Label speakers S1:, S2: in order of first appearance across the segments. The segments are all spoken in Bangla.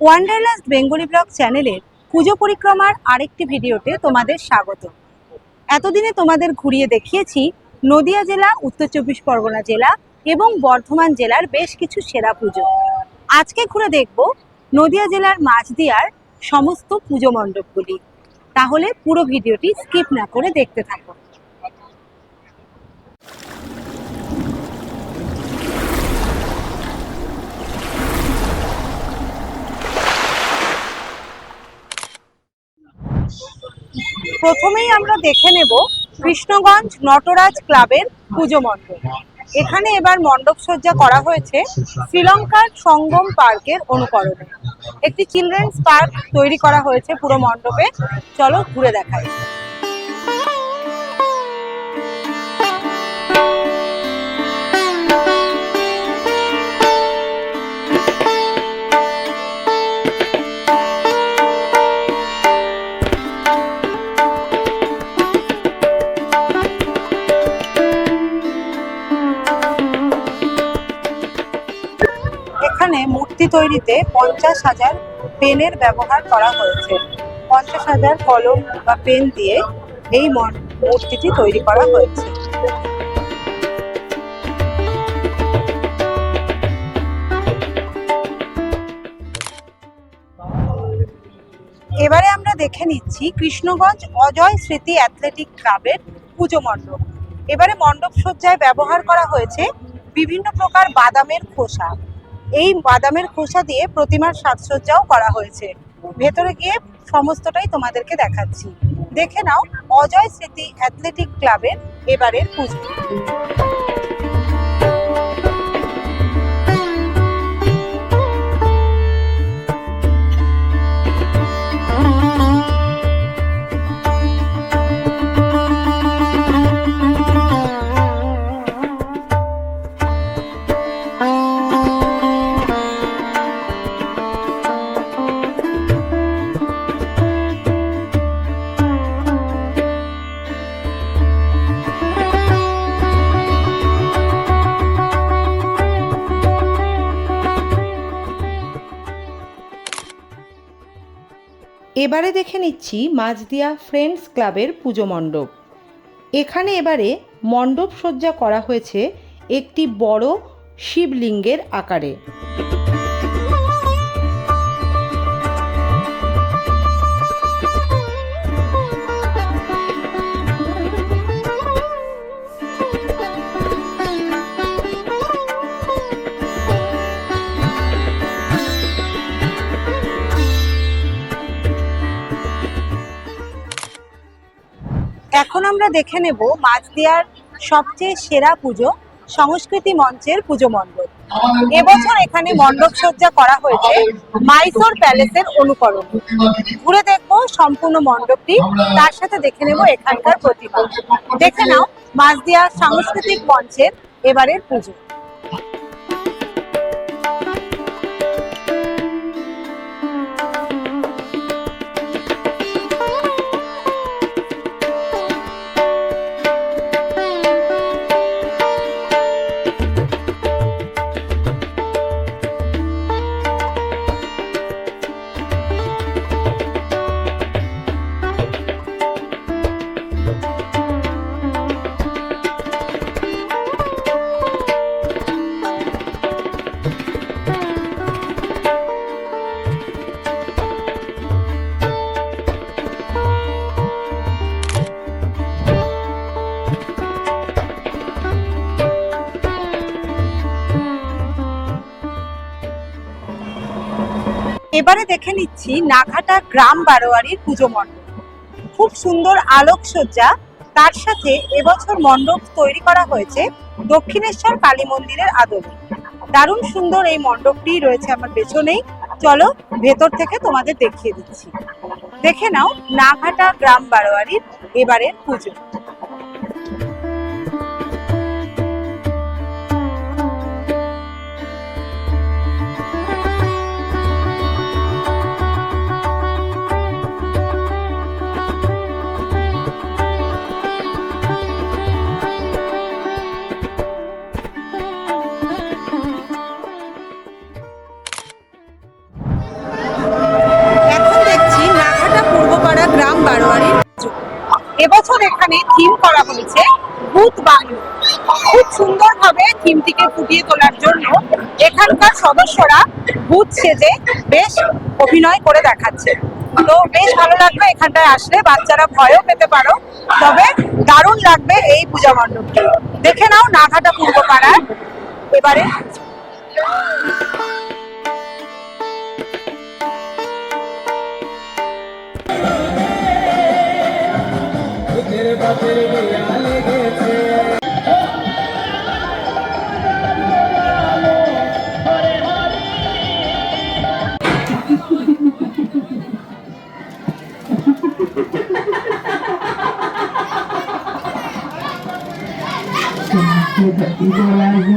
S1: ওয়ান্ডারলাস্ট বেঙ্গলি ব্লগ চ্যানেলের পুজো পরিক্রমার আরেকটি ভিডিওতে তোমাদের স্বাগত। এতদিনে তোমাদের ঘুরিয়ে দেখিয়েছি নদিয়া জেলা, উত্তর চব্বিশ পরগনা জেলা এবং বর্ধমান জেলার বেশ কিছু সেরা পুজো। আজকে ঘুরে দেখব নদিয়া জেলার মাঝদিয়ার সমস্ত পুজো মণ্ডপগুলি। তাহলে পুরো ভিডিওটি স্কিপ না করে দেখতে থাকো। প্রথমেই আমরা দেখে নেব কৃষ্ণগঞ্জ নটরাজ ক্লাবের পুজো মণ্ডপ। এখানে এবার মণ্ডপ সজ্জা করা হয়েছে শ্রীলঙ্কার সঙ্গম পার্কের অনুকরণে। একটি চিলড্রেন্স পার্ক তৈরি করা হয়েছে পুরো মণ্ডপে। চলো ঘুরে দেখাই। তৈরিতে পঞ্চাশ হাজার পেনের ব্যবহার করা হয়েছে। পঞ্চাশ হাজার কলম বা পেন দিয়ে এই মূর্তিটি তৈরি করা হয়েছে। এবারে আমরা দেখে নিচ্ছি কৃষ্ণগঞ্জ অজয় স্মৃতি অ্যাথলেটিক ক্লাবের পুজো মণ্ডপ। এবারে মণ্ডপ সজ্জায় ব্যবহার করা হয়েছে বিভিন্ন প্রকার বাদামের খোসা। এই বাদামের খোসা দিয়ে প্রতিমার সাজসজ্জাও করা হয়েছে। ভেতরে গিয়ে সমস্তটাই তোমাদেরকে দেখাচ্ছি। দেখে নাও, অজয় স্মৃতি অ্যাথলেটিক ক্লাবের এবারের পুজো। এবারে দেখে নিচ্ছি মাঝদিয়া ফ্রেন্ডস ক্লাবের পুজো মণ্ডপ। এখানে এবারে মণ্ডপ সজ্জা করা হয়েছে একটি বড় শিবলিঙ্গের আকারে। আমরা দেখে নেব মাঝদিয়ার সবচেয়ে সেরা পুজো সংস্কৃতি মঞ্চের পুজো মণ্ডপ। এবছর এখানে মণ্ডপ সজ্জা করা হয়েছে মাইসোর প্যালেসের অনুকরণ। ঘুরে দেখব সম্পূর্ণ মণ্ডপটি, তার সাথে দেখে নেব এখানকার প্রতিমা। দেখে নাও মাঝদিয়া সাংস্কৃতিক মঞ্চের এবারের পুজো। এবারে দেখে নিচ্ছি নাঘাটা গ্রাম বারোয়ারির পুজো মণ্ডপ। খুব সুন্দর আলোকসজ্জা, তার সাথে এবছর মণ্ডপ তৈরি করা হয়েছে দক্ষিণেশ্বর কালী মন্দিরের আদলে। দারুণ সুন্দর এই মণ্ডপটি রয়েছে আমার পেছনেই। চলো, ভেতর থেকে তোমাদের দেখিয়ে দিচ্ছি। দেখে নাও, নাঘাটা গ্রাম বারোয়ারির এবারের পুজো। সুন্দরভাবে ফুটিয়ে তোলার জন্য এখানকার সদস্যরা ভূত সেজে বেশ অভিনয় করে দেখাচ্ছে। তো বেশ ভালো লাগবে এখানটায় আসলে, বাচ্চারা ভয়ও পেতে পারো, তবে দারুণ লাগবে এই পূজা মণ্ডপটি। দেখে নাও নাঘাটা tidak tidur lagi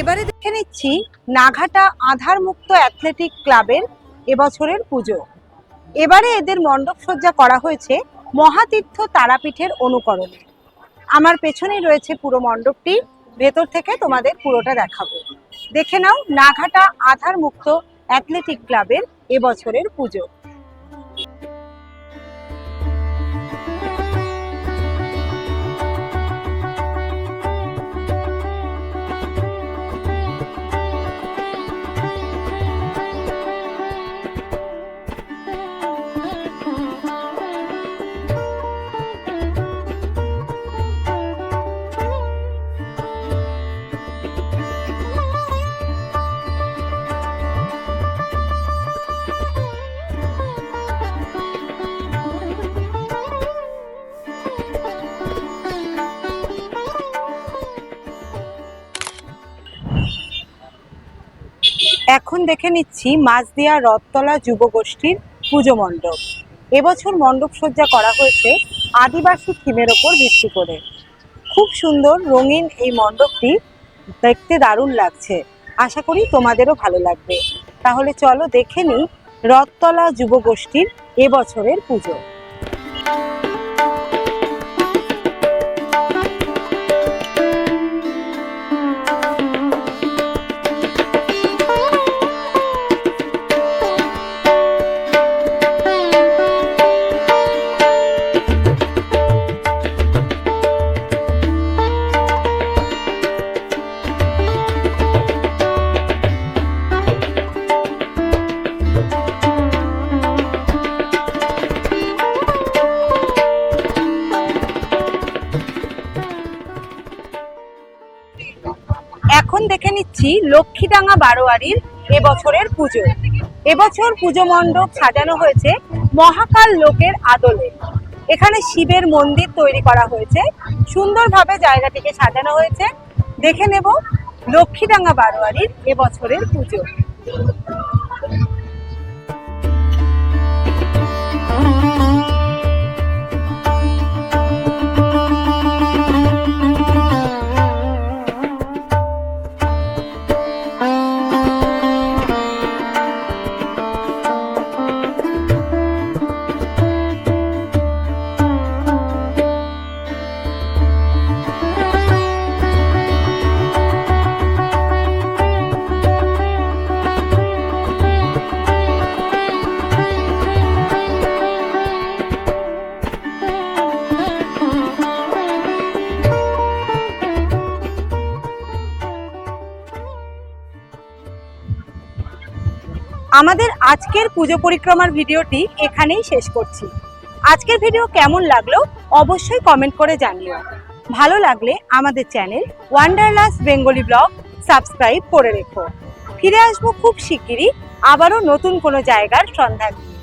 S1: এবারে দেখে নিচ্ছি নাঘাটা আধার মুক্ত অ্যাথলেটিক ক্লাবের এবছরের পুজো। এবারে এদের মণ্ডপ সজ্জা করা হয়েছে মহাতীর্থ তারাপীঠের অনুকরণে। আমার পেছনেই রয়েছে পুরো মণ্ডপটি, ভেতর থেকে তোমাদের পুরোটা দেখাবো। দেখে নাও, নাঘাটা আধার মুক্ত অ্যাথলেটিক ক্লাবের এবছরের পুজো। এখন দেখে নিচ্ছি মাঝদিয়া রথতলা যুবগোষ্ঠীর পুজো মণ্ডপ। এবছর মণ্ডপ সজ্জা করা হয়েছে আদিবাসী থিমের ওপর ভিত্তি করে। খুব সুন্দর রঙিন এই মণ্ডপটি দেখতে দারুণ লাগছে। আশা করি তোমাদেরও ভালো লাগবে। তাহলে চলো দেখে নিই রথতলা যুবগোষ্ঠীর এবছরের পুজো। দেখে নিচ্ছি লক্ষ্মীডাঙ্গা বারোয়ারির এবছরের পুজো। এবছর পুজো মণ্ডপ সাজানো হয়েছে মহাকাল লোকের আদলে। এখানে শিবের মন্দির তৈরি করা হয়েছে। সুন্দরভাবে জায়গাটিকে সাজানো হয়েছে। দেখে নেব লক্ষ্মীডাঙ্গা বারোয়ারির এবছরের পুজো। আমাদের আজকের পুজো পরিক্রমার ভিডিওটি এখানেই শেষ করছি। আজকের ভিডিও কেমন লাগল অবশ্যই কমেন্ট করে জানিও। ভালো লাগলে আমাদের channel wanderlust Bengali blog subscribe করে রেখো। ফিরে আসব খুব শিগগিরই আবারও নতুন কোনো জায়গার সন্ধান নিয়ে।